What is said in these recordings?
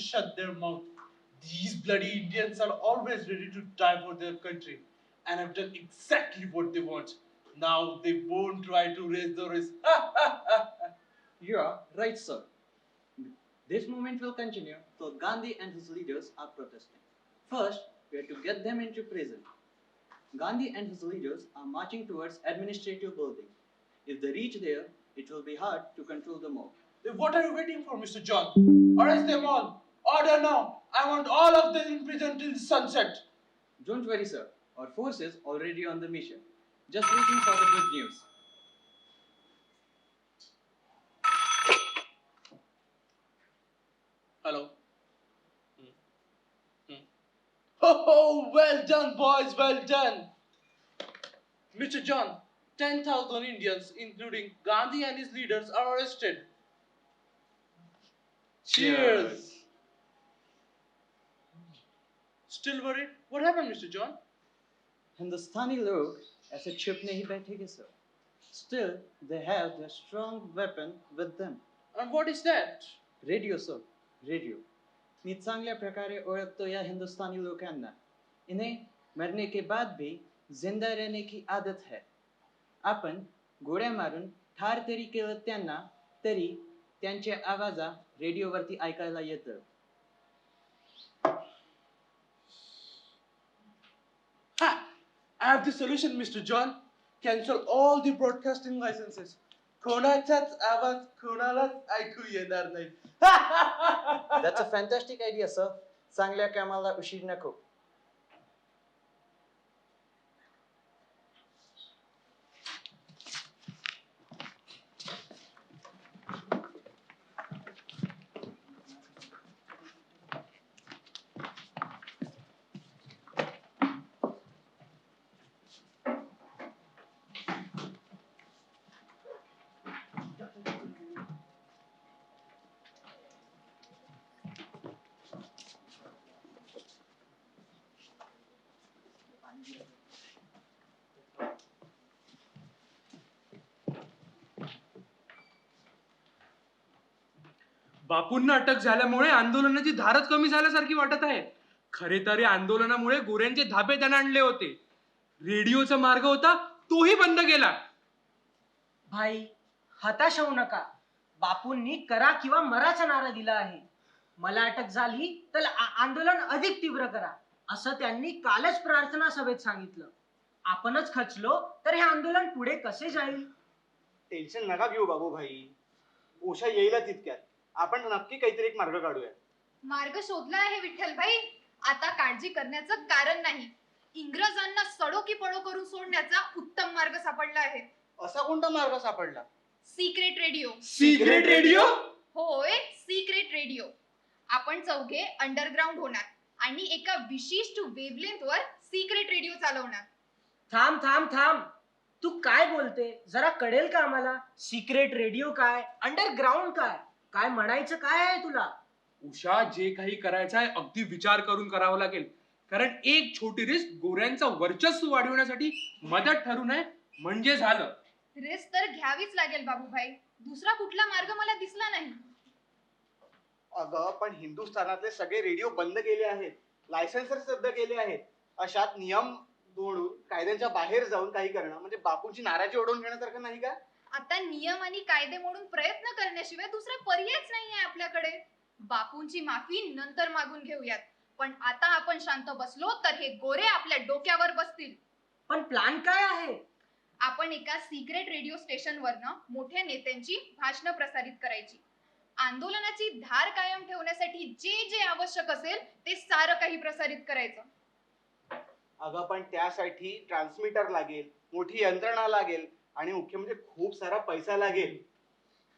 shut their mouth. These bloody Indians are always ready to die for their country, and have done exactly what they want. Now they won't try to raise the risk. You are right, sir. This movement will continue till Gandhi and his leaders are protesting. First, we have to get them into prison. Gandhi and his leaders are marching towards administrative building. If they reach there, it will be hard to control the mob. Then what are you waiting for, Mr. John? Arrest them all. Order now. I want all of them in prison till sunset. Don't worry, sir. Our force is already on the mission. Just waiting for the good news. Hello. Hmm. Hmm. Oh, well done, boys, well done. Mr. John, 10,000 Indians, including Gandhi and his leaders, are arrested. Cheers. Still worried? What happened, Mr. John? Hindustani लोग ऐसे चुप नहीं बैठेंगे sir Still, they have their strong weapon with them. And what is that? Radio sir radio मी चांगल्या प्रकारे ओळखतो या हिंदुस्तानी लोकांना इन्हें मरने के बाद भी ज़िंदा रहने की आदत है आपण गोळ्या मारून ठार तरी केलं त्यांना तरी त्यांच्या आवाजा रेडिओवरती ऐकायला येतं I have the solution, Mr. John. Cancel all the broadcasting licenses. कोणाचाच आवाज कोणालाच ऐकू येणार नाही that's a fantastic idea sir चांगल्या कामाला उशीर नको बापूंना अटक झाल्यामुळे आंदोलनाची धारच कमी झाल्यासारखी वाटत आहे. खरे तर या आंदोलनामुळे गोऱ्यांचे धाबे त्यानं आणले होते. रेडिओचा मार्ग होता तोही बंद केला भाई हताश होऊ नका. बापूंनी करा किंवा मराचा नारा दिला आहे. मला अटक झाली तर आ- आंदोलन अधिक तीव्र करा असं त्यांनी कालच प्रार्थना सभेत सांगितलं. आपणच खचलो तर हे आंदोलन पुढे कसे जाईल? टेन्शन नका घेऊ बाबू भाई उषा येईला तितक्यात आपण नक्की काहीतरी एक मार्ग काढूया. मार्ग शोधला आहे विठ्ठलभाई आता काळजी करण्याचं कारण नाही. इंग्रजांना सडो की पडो करून सोडण्याचा उत्तम मार्ग सापडला आहे. असा कोणता मार्ग सापडला? सिक्रेट रेडिओ सिक्रेट रेडिओ होय सिक्रेट रेडिओ आपण चौघे अंडरग्राऊंड होणार आणि एका विशिष्ट वेवलेंथ वर सिक्रेट रेडिओ चालवणार. थांब थांब थांब. तू काय बोलते? जरा कळेल का आम्हाला? सिक्रेट रेडिओ काय? अंडरग्राऊंड काय? काय म्हणायचं काय आहे तुला? उषा जे काही करायचं आहे अगदी विचार करून करावं लागेल. कारण एक छोटी रिस्क गोऱ्यांचं वर्चस्व वाढवण्यासाठी मदत ठरू नये म्हणजे झालं. रिस्क तर घ्यावीच लागेल बाबूभाई. दुसरा कुठला मार्ग मला दिसला नाही. अगं पण हिंदुस्थानातले सगळे रेडिओ बंद केले आहेत. लायसन्स रद्द केले आहेत. अशात नियम तोडून कायद्यांच्या बाहेर जाऊन काही करणं म्हणजे बापूंची नाराजी ओढवून घेण्यासारखं नाही का? आता नियम आणि कायदे मोडून प्रयत्न करण्याशिवाय दुसरा पर्यायच नाहीये आपल्याकडे. बापूंची माफी नंतर मागून घेऊयात. पण आता आपण शांत बसलो तर हे गोरे आपल्या डोक्यावर बसतील. पण प्लॅन काय आहे? आपण एका सिक्रेट रेडिओ स्टेशनवरनं मोठ्या नेत्यांची भाषणं प्रसारित करायची. आंदोलनाची धार कायम ठेवण्यासाठी जे जे आवश्यक असेल ते सारं काही प्रसारित करायचं. अगं पण त्यासाठी ट्रान्समीटर लागेल मोठी यंत्रणा लागेल. आणि मुख्य म्हणजे खूप सारा पैसा लागेल.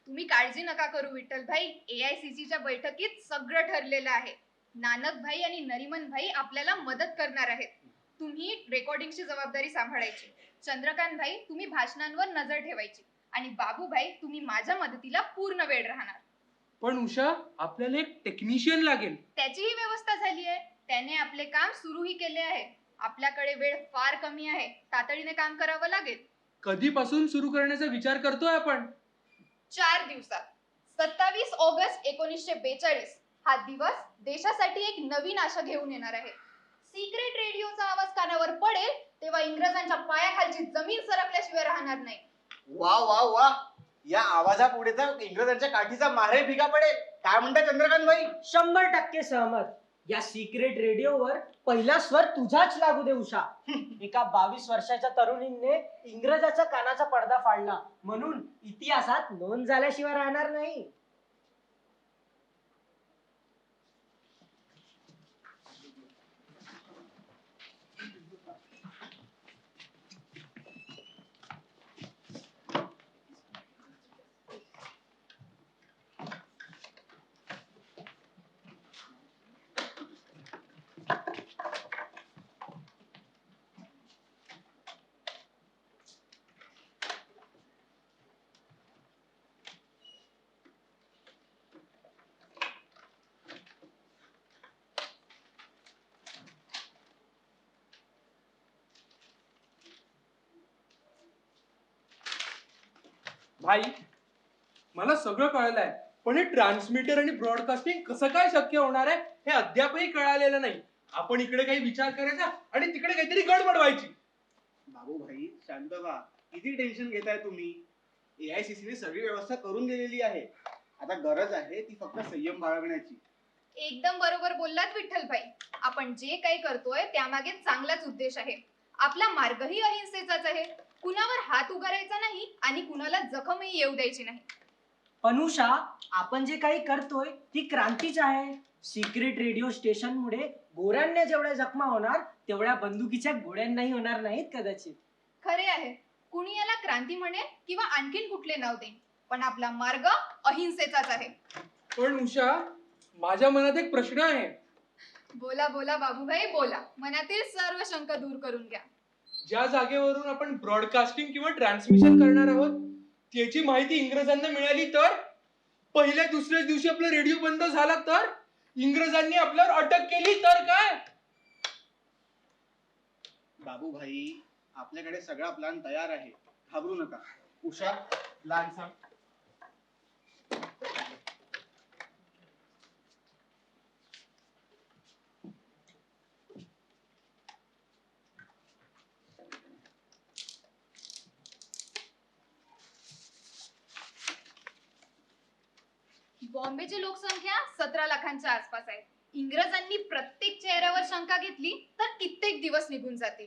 तुम्ही काळजी नका करू विठ्ठल भाई. एआयसीसीच्या बैठकीत सगळं ठरलेलं आहे. नानक भाई आणि नरिमन भाई आपल्याला मदत करणार आहेत. तुम्ही रेकॉर्डिंगची जबाबदारी सांभाळायची. चंद्रकांत भाई तुम्ही भाषणांवर नजर ठेवायची. आणि बाबू भाई तुम्ही माझ्या मदतीला पूर्ण वेळ राहणार. पण उषा आपल्याला एक टेक्निशियन लागेल. त्याचीही व्यवस्था झाली आहे. त्याने आपले काम सुरूही केले आहे. आपल्याकडे वेळ फार कमी आहे. तातडीने काम करावं लागेल. कधीपासून सुरू करण्याचा विचार करतोय आपण? चार दिवसात. सत्तावीस ऑगस्ट एकोणीसशे बेचाळीस. हा दिवस देशासाठी एक नवीन आशा घेऊन येणार आहे. सिक्रेट रेडिओचा आवाज कानावर पडेल तेव्हा इंग्रजांच्या पायाखालची जमीन सरकल्याशिवाय राहणार नाही. वा वा वा. या आवाजापुढे तर इंग्रजांच्या काठीचा मारे भिगा पडेल. काय म्हणता चंद्रकांत भाई शंभर टक्के सहमत. या सिक्रेट रेडिओवर पहिला स्वर तुझाच लागू दे उषा. एका बावीस वर्षाच्या तरुणीने इंग्रजाचा कानाचा पडदा फाडला. म्हणून इतिहासात नोंद झाल्याशिवाय राहणार नाही. भाई मला सगळं कळलंय पण हे ट्रान्समीटर आणि ब्रॉडकास्टिंग कसं काय शक्य होणार आहे हे अद्यापही कळालेलं नाही. आपण इकडे काही विचार करायचा आणि तिकडे काहीतरी गडबड व्हायची. बाबू भाई शांत व्हा किती टेन्शन घेताय तुम्ही? एआयसीसी ने सगळी व्यवस्था करून दिलेली आहे. आता गरज आहे ती फक्त संयम बाळगण्याची. एकदम बरोबर बोललात विठ्ठलभाई आपण जे काही करतोय त्यामागे चांगलाच उद्देश आहे. आपला मार्गही अहिंसेचाच आहे. कुणावर हात उगारायचा नाही आणि कुणाला जखमही येऊ द्यायची नाही. उषा आपण जे काही करतोय ती क्रांतीच आहे. सिक्रेट रेडिओ स्टेशन मुळे गोऱ्यांना जेवढ्या जखमा होणार तेवढ्या बंदुकीच्या गोळ्यांनाही होणार नाहीत कदाचित. खरे आहे. कुणी याला क्रांती म्हणेल किंवा आणखीन कुठले नाव देईल? पण आपला मार्ग अहिंसेचाच आहे. पण उषा माझ्या मनात एक प्रश्न आहे. बोला बोला बाबूभाई बोला. मनातील सर्व शंका दूर करून घ्या. ज्या जागेवरून आपण ब्रॉडकास्टिंग किंवा ट्रान्समिशन करणार आहोत त्याची माहिती इंग्रजांना मिळाली तर पहिल्या दुसऱ्या दिवशी आपला रेडिओ बंद झाला तर इंग्रजांनी आपल्यावर अटक केली तर काय? बाबू भाई आपल्याकडे सगळा प्लॅन तयार आहे. घाबरू नका. उषा प्लॅन सांग बॉम्बेची लोकसंख्या सतरा लाखांच्या आसपास आहे इंग्रजांनी प्रत्येक चेहऱ्यावर शंका घेतली तर कित्येक दिवस निघून जातील.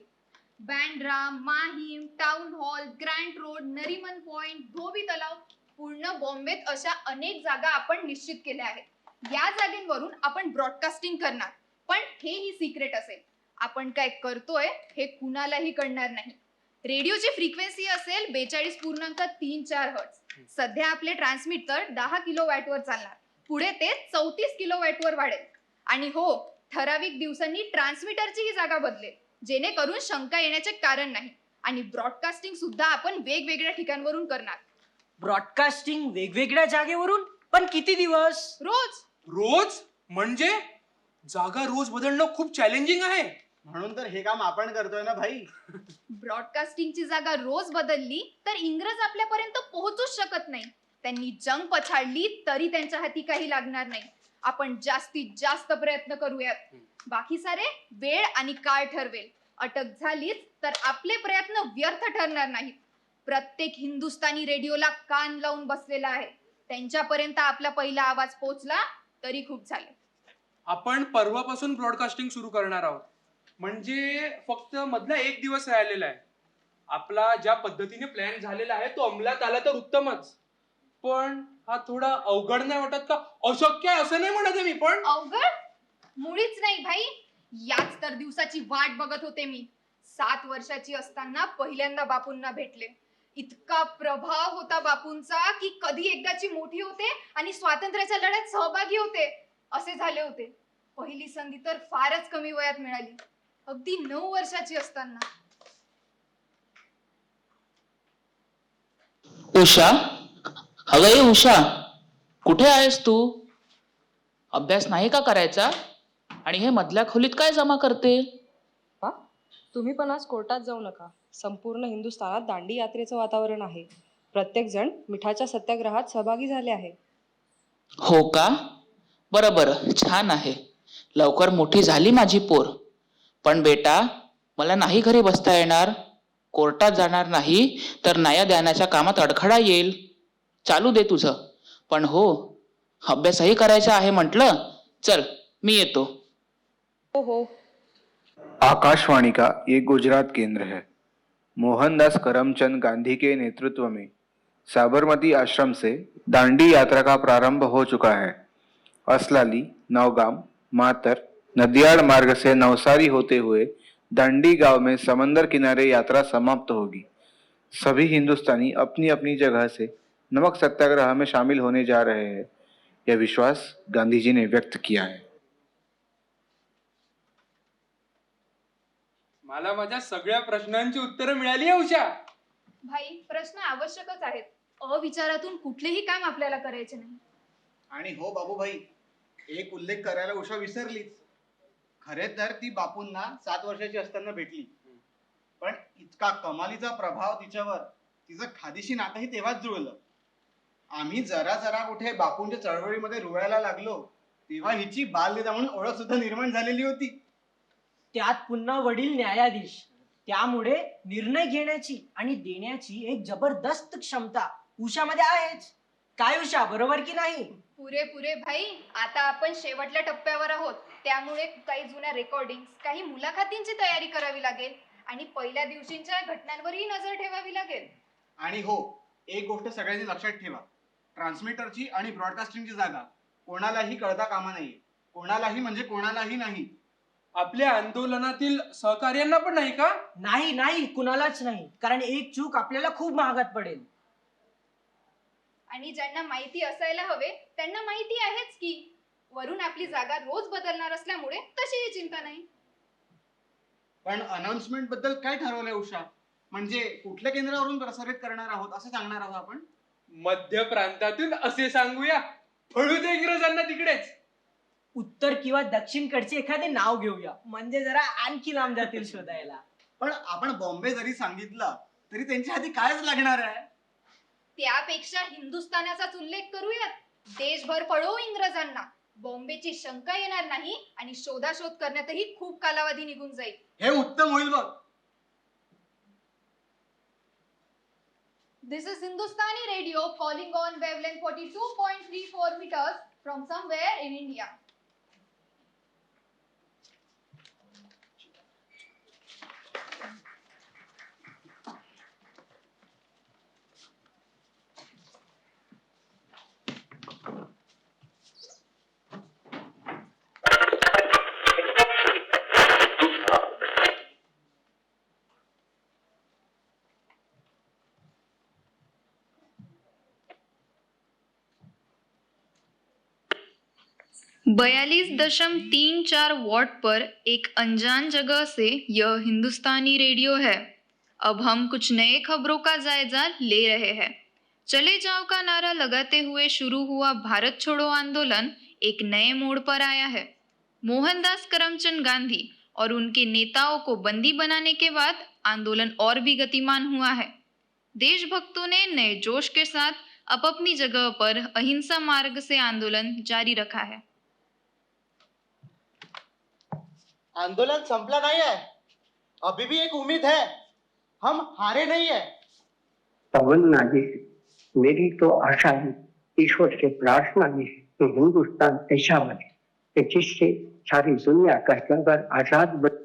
Bandra Mahim town hall Grant Road Nariman point Dhobi Talao पूर्ण बॉम्बेत अशा अनेक जागा आपण निश्चित केल्या आहेत. या जागेवरून आपण ब्रॉडकास्टिंग करणार पण हे ही सिक्रेट असेल. आपण काय करतोय हे कुणालाही कळणार नाही. रेडिओची फ्रिक्वेन्सी असेल बेचाळीस पूर्णांक तीन चार हर्ट सध्या आपले ट्रान्समीटर दहा किलो वॅटवर चालणार. पुढे ते चौतीस किलो वॅटवर वाढेल. आणि हो ठराविक दिवसांनी ट्रान्समीटरची ही जागा बदलेल जेणेकरून शंका येण्याचे कारण नाही. आणि ब्रॉडकास्टिंग सुद्धा आपण वेगवेगळ्या ठिकाणवरून करणार. ब्रॉडकास्टिंग वेगवेगळ्या जागेवरून? पण किती दिवस? रोज. रोज? म्हणजे? जागा रोज बदलणं खूप चॅलेंजिंग आहे. म्हणून तर हे काम आपण करतोय ना भाई. ब्रॉडकास्टिंगची जागा रोज बदलली तर इंग्रज आपल्यापर्यंत पोहोचूच शकत नाही. त्यांनी जंग पछाडली तरी त्यांच्या हाती काही लागणार नाही. आपण जास्तीत जास्त प्रयत्न करूयात. बाकी सारे वेळ आणि काळ ठरवेल. अटक झालीच तर आपले प्रयत्न व्यर्थ ठरणार नाहीत. प्रत्येक हिंदुस्थानी रेडिओला कान लावून बसलेला आहे. त्यांच्यापर्यंत आपला पहिला आवाज पोचला तरी खूप झाले. आपण परवापासून ब्रॉडकास्टिंग सुरू करणार आहोत. म्हणजे फक्त मधला एक दिवस राहिलेला आहे. आपला ज्या पद्धतीने प्लॅन झालेला आहे तो अंमलात आला तर उत्तमच. पण हा थोडा अवघड नाही वाटत का? अशक्य आहे असं नाही म्हणत आहे मी पण अवघड? मुळीच नाही भाई. याच तर दिवसाची वाट बघत होते मी. सात वर्षाची असताना पहिल्यांदा बापूंना भेटले. इतका प्रभाव होता बापूंचा की कधी एकदाची मोठी होते आणि स्वातंत्र्याच्या लढ्यात सहभागी होते असे झाले होते. पहिली संधी तर फारच कमी वयात मिळाली. अगदी नऊ वर्षाची असताना. उषा? अगं उषा कुठे आहेस तू? अभ्यास नाही का करायचा? आणि हे मधल्या खोलीत काय जमा करते? पा तुम्ही पण आज कोर्टात जाऊ नका. संपूर्ण हिंदुस्थानात दांडी यात्रेचं वातावरण आहे. प्रत्येक जण मिठाच्या सत्याग्रहात सहभागी झाले आहे. हो का? बरं बरं. छान आहे. लवकर मोठी झाली माझी पोर. पण बेटा मला नाही घरी बसता येणार. कोर्टात जाणार नाही तर न्याय देण्याच्या कामात अडखळा येईल. चालू दे तुझं. पण हो अभ्यासही करायचा आहे म्हटलं चल मी येतो. हो हो. आकाशवाणी का ये गुजरात केंद्र है. मोहनदास करमचंद गांधी के नेतृत्व में साबरमती आश्रम से दांडी यात्रा का प्रारंभ हो चुका है. असलाली नौगाम मातर नदियाड़ मार्ग से नवसारी होते हुए दांडी गांव में समंदर किनारे यात्रा समाप्त होगी. सभी हिंदुस्तानी अपनी अपनी जगह से नमक सत्याग्रह में शामिल होने जा रहे हैं। यह विश्वास गांधी जी ने व्यक्त किया है। मला माझ्या सगळ्या प्रश्नांची उत्तरं मिळाली आहे उषा. भाई प्रश्न आवश्यकच आहेत. अविचारातून कुठलेही काम आपल्याला करायचे नाही. आणि हो बाबूभाई एक उल्लेख करायला उषा विसरलीच. खरे तर ती बापूंना सात वर्षाची असताना भेटली. पण इतका कमालीचा प्रभाव तिच्यावर तिचं खादीशी नातंही तेव्हाच जुळलं. आम्ही जरा जरा कुठे बापूंच्या चळवळीमध्ये रुळायला लागलो तेव्हा हिची बाललीला म्हणून ओळख सुद्धा निर्माण झालेली होती. त्यात पुन्हा वडील न्यायाधीश त्यामुळे निर्णय घेण्याची आणि देण्याची एक जबरदस्त क्षमता उषामध्ये आहेच. काय उषा बरोबर की नाही? पुरे पुरे भाई आता आपण शेवटल्या टप्प्यावर आहोत. त्यामुळे काही जुन्या रेकॉर्डिंग काही मुलाखतींची तयारी करावी लागेल आणि पहिल्या दिवशींच्या घटनांवरही नजर ठेवावी लागेल. आणि हो एक गोष्ट सगळ्यांनी लक्षात ठेवा. ट्रान्समीटरची आणि ब्रॉडकास्टिंगची जागा. कोणालाही कळता कामा नाहीये कोणालाही म्हणजे कोणालाही नाही. आपल्या आंदोलनातील सहकार्यांना पण नाही का? नाही नाही कुणालाच नाही. कारण एक चूक आपल्याला खूप महागात पडेल. आणि ज्यांना माहिती असायला हवे त्यांना माहिती आहेच की वरून आपली जागा रोज बदलणार असल्यामुळे तशीही चिंता नाही. पण अनाउन्समेंटबद्दल काय ठरवलंय उषा? म्हणजे कुठल्या केंद्रावरून प्रसारित करणार आहोत असं सांगणार आहोत आपण? मध्य प्रांतातून असे सांगूया. पळू दे इंग्रजांना तिकडेच. उत्तर किंवा दक्षिणकडचे एखादे नाव घेऊया. म्हणजे जरा आणखी लांब जातील शोधायला. पण आपण बॉम्बे जरी सांगितलं तरी त्यांच्या हाती कायच लागणार आहे? त्यापेक्षा हिंदुस्थानाचाच उल्लेख करूयात. देशभर पळवू इंग्रजांना. बॉम्बेची शंका येणार नाही आणि शोधाशोध करण्यातही खूप कालावधी निघून जाईल. हे उत्तम होईल बघ. This is Hindustani radio calling on wavelength 42.34 meters from somewhere in India. बयालीस दशम तीन चार वॉट पर एक अनजान जगह से यह हिंदुस्तानी रेडियो है। अब हम कुछ नए खबरों का जायजा ले रहे हैं। चले जाओ का नारा लगाते हुए शुरू हुआ भारत छोड़ो आंदोलन एक नए मोड़ पर आया है। मोहनदास करमचंद गांधी और उनके नेताओं को बंदी बनाने के बाद आंदोलन और भी गतिमान हुआ है। देशभक्तों ने नए जोश के साथ अपनी जगह पर अहिंसा मार्ग से आंदोलन जारी रखा है। आंदोलन संपला नहीं है। अभी भी एक उम्मीद है। हम हारे नहीं है। पवन नाजी मेरी तो आशा है, ईश्वर से प्रार्थना भी है कि हिंदुस्तान ऐसा बने कि जिससे सारी दुनिया का जंगल आज़ाद बने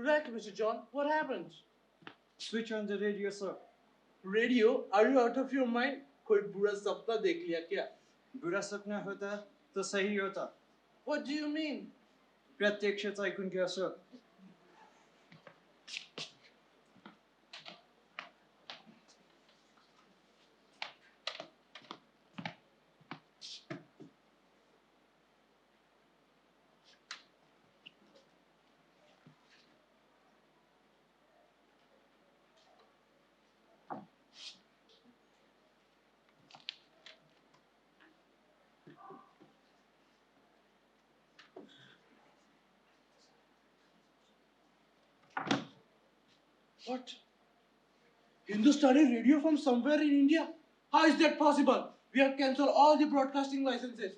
Right, Mr. John. What happened? Switch on the radio, sir. Radio? Are you out of your mind? कोई बुरा सपना देख लिया क्या? बुरा सपना होता तो सही होता What do you mean? प्रत्यक्षच ऐकून घ्या sir What? Hindustani radio from somewhere in India? How is that possible? We have cancelled all the broadcasting licenses.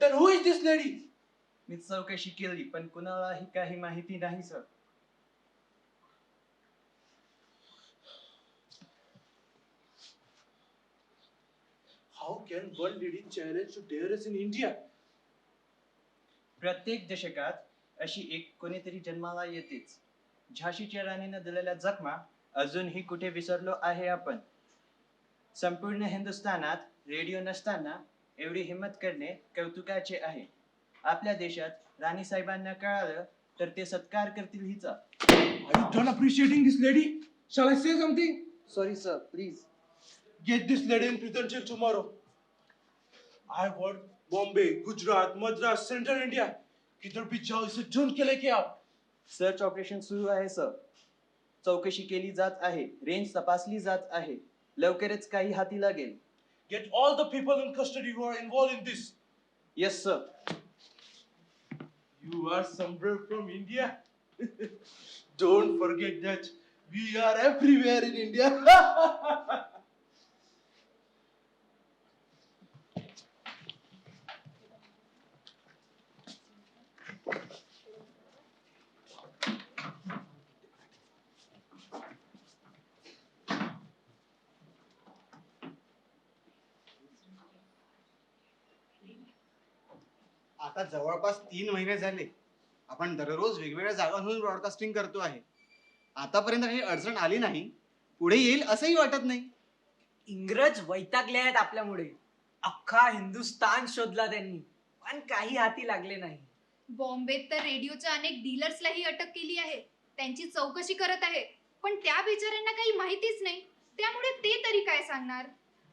Then who is this lady? मी चौकशी केली पण कुणालाही काही माहिती नाही sir How can one lady challenge to terrorists in India? प्रत्येक दशकात अशी एक कोणीतरी जन्माला येतेच झाशीच्या राणीनं दिलेल्या जखमा अजूनही कुठे विसरलो आहे आपण? संपूर्ण हिंदुस्थानात रेडिओ नसताना एवढी हिंमत करणे कौतुकाचे आहे. आपल्या देशात राणी साहेबांना कळालं तर ते सत्कार करतील हिचा. Something sorry sir please get this Bombay Gujarat Madras central India किधर भी जाओ इसे ढूंढ के सर्च ऑपरेशन सुरू आहे सर चौकशी केली जात आहे. रेंज तपासली जात आहे. लवकरच काही हाती लागेल. Get all the people in custody who are involve in this yes sir you are somewhere from India don't forget that we are everywhere in India आता जवळपास तीन महिने झाले. आपण दररोज वेगवेगळ्या जागांहून ब्रॉडकास्टिंग करतो आहे. आतापर्यंत काही अडचण आली नाही. पुढे येईल असंही वाटत नाही. इंग्रज वैतागले आहेत आपल्यामुळे. अख्खा हिंदुस्तान शोधला त्यांनी. पण काही हाती लागले नाही. बॉम्बेत तर रेडिओच्या अनेक डीलर्सलाही अटक केली आहे. त्यांची चौकशी करत आहे. पण त्या बिचाऱ्यांना काही माहितीच नाही. त्यामुळे ते तरी काय सांगणार?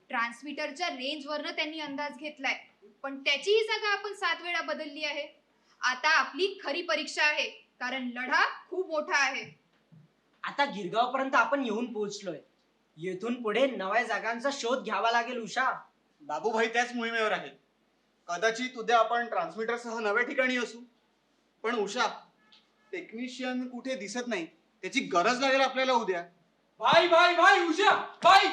ट्रान्समीटरच्या रेंजवरनं त्यांनी अंदाज घेतलाय. पण त्याचीही जागा आपण सात वेळा बदलली आहे. आता आपली खरी परीक्षा आहे कारण लढा खूप मोठा आहे. आता गिरगाव पर्यंत आपण येऊन पोहोचलोय. येथून पुढे नव्या जागांचा शोध घ्यावा लागेल उषा. बाबूभाई त्याच मोहिमेवर आहेत. कदाचित उद्या आपण ट्रान्समीटरसह नव्या ठिकाणी असू. पण उषा टेक्निशियन कुठे दिसत नाही. त्याची गरज लागेल आपल्याला उद्या. भाई भाई भाई उषा भाई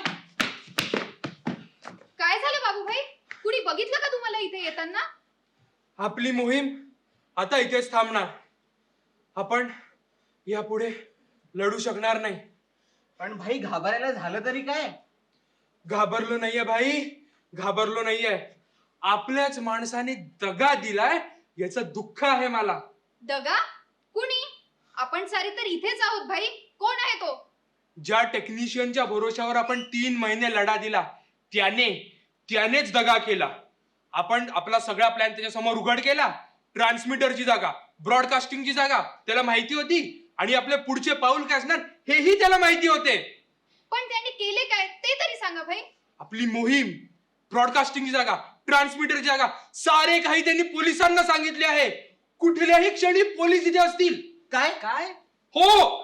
काय झालं बाबूभाई? कुणी बघितलं का तुम्हाला इथे येताना? आपली मोहीम आता इथेच थांबणार. आपण यापुढे लढू शकणार नाही. पण भाई घाबरायला झालं तरी काय? घाबरलो नाहीये भाई घाबरलो नाहीये. आपल्याच माणसाने दगा दिलाय याचं दुःख आहे मला. दगा? कुणी? आपण सारे तर इथेच आहोत भाई. कोण आहे तो? ज्या टेक्निशियनच्या भरोशावर आपण तीन महिने लढा दिला त्याने त्यानेच दगा केला. आपण आपला सगळा प्लॅन त्याच्यासमोर उघड केला. ट्रान्समीटरची जागा ब्रॉडकास्टिंगची जागा त्याला माहिती होती. आणि आपले पुढचे पाऊल काय असणार हेही त्याला माहिती होते. पण त्यांनी केले काय? ते तरी सांगा भाई. आपली मोहीम ब्रॉडकास्टिंगची जागा ट्रान्समीटरची जागा सारे काही त्यांनी पोलिसांना सांगितले आहे. कुठल्याही क्षणी पोलीस इथे असतील. काय? काय? हो!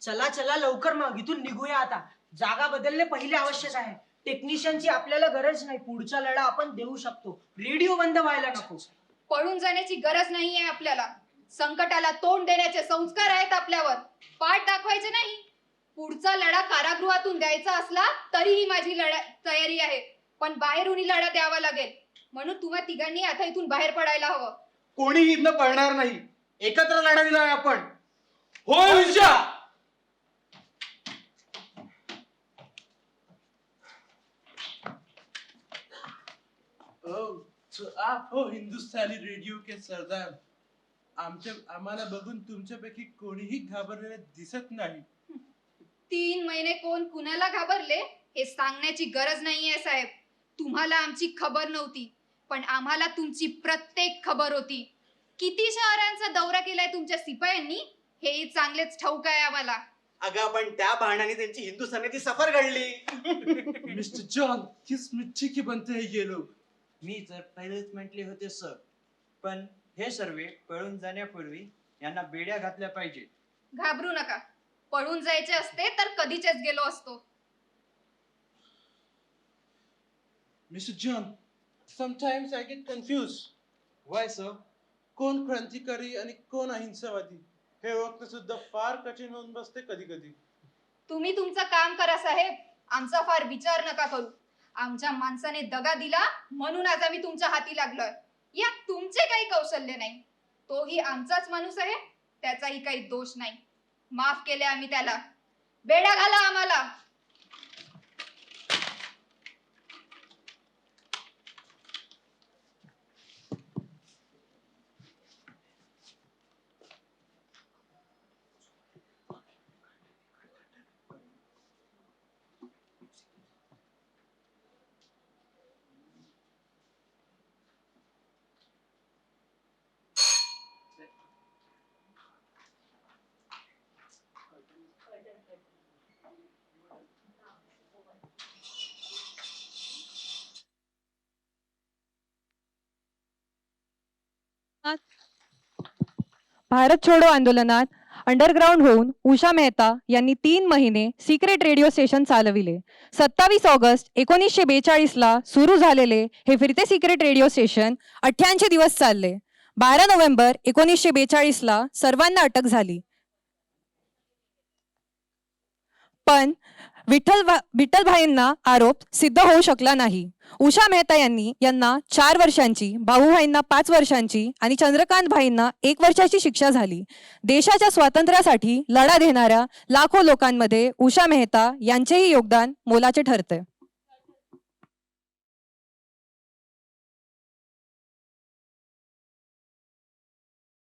चला चला लवकर मग. इथून निघूया आता. जागा बदलणे पहिले आवश्यक आहे. टेक्निशियनची आपल्याला गरज नाही. पुढचा लढा आपण देऊ शकतो. रेडिओ बंद व्हायला नको. पळून जाण्याची गरज नाहीये आपल्याला. संकटाला तोंड देण्याचे संस्कार आहेत आपल्यावर. पाठ दाखवायचे नाही. पुढचा लढा कारागृहातून द्यायचा असला तरीही माझी लढा तयारी आहे. पण बाहेरूनही लढा द्यावा लागेल. म्हणून तुम्हा तिघांनी आता इथून बाहेर पडायला हवं. कोणीही इथनं पळणार नाही. एकत्र लढा दिलाय आपण. हो उषा तो आप हो हिंदुस्थानी रेडिओ के सरदार. आमच्या आम्हाला बघून तुमच्यापैकी कोणीही घाबरलेले दिसत नाही. तीन महिने कोण कुणाला घाबरले हे सांगण्याची गरज नाहीये साहेब. तुम्हाला आमची खबर नव्हती पण आम्हाला तुमची प्रत्येक खबर होती. किती शहरांचा दौरा केलाय तुमच्या सिपायांनी हेही चांगलेच ठाऊक आहे आम्हाला. अगं पण त्या बहाण्याने त्यांची हिंदुस्थानाची सफर घडली. मिस्टर जॉन किस मिट्टी के बनते हैं ये लोग? मी तर पहिलेच म्हटले होते सर पण हे सर्व पळून जाण्यापूर्वी यांना बेड्या घातल्या पाहिजेत. घाबरू नका. पळून जायचे असते तर कधीचेच गेलो असतो. Mister John sometimes I get confuse why sir कोण क्रांतिकारी आणि कोण अहिंसावादी? हे ओळखणं सुद्धा फार कठीण होऊन बसते कधी कधी तुम्ही तुमचं काम करा साहेब. आमचा फार विचार नका करू. आमच्या माणसाने दगा दिला म्हणून आज आम्ही तुमच्या हाती लागलोय. यात तुमचे काही कौशल्य नाही. तोही आमचाच माणूस आहे त्याचाही काही दोष नाही. माफ केले आम्ही त्याला. बेडा घाला आम्हाला. भारत छोडो आंदोलनात अंडरग्राऊंड होऊन उषा मेहता यांनी तीन महिने सिक्रेट रेडिओ स्टेशन चालविले. सत्तावीस ऑगस्ट एकोणीसशे बेचाळीसला सुरू झालेले हे फिरते सिक्रेट रेडिओ स्टेशन अठ्ठ्याऐंशी दिवस चालले. बारा नोव्हेंबर एकोणीसशे बेचाळीसला सर्वांना अटक झाली. पण विठ्ठल विठ्ठलभाईंना आरोप सिद्ध होऊ शकला नाही. उषा मेहता यांनी यांना चार वर्षांची भाऊभाईंना पाच वर्षांची आणि चंद्रकांत भाईंना एक वर्षाची शिक्षा झाली. देशाच्या स्वातंत्र्यासाठी लढा देणाऱ्या लाखो लोकांमध्ये उषा मेहता यांचेही योगदान मोलाचे ठरते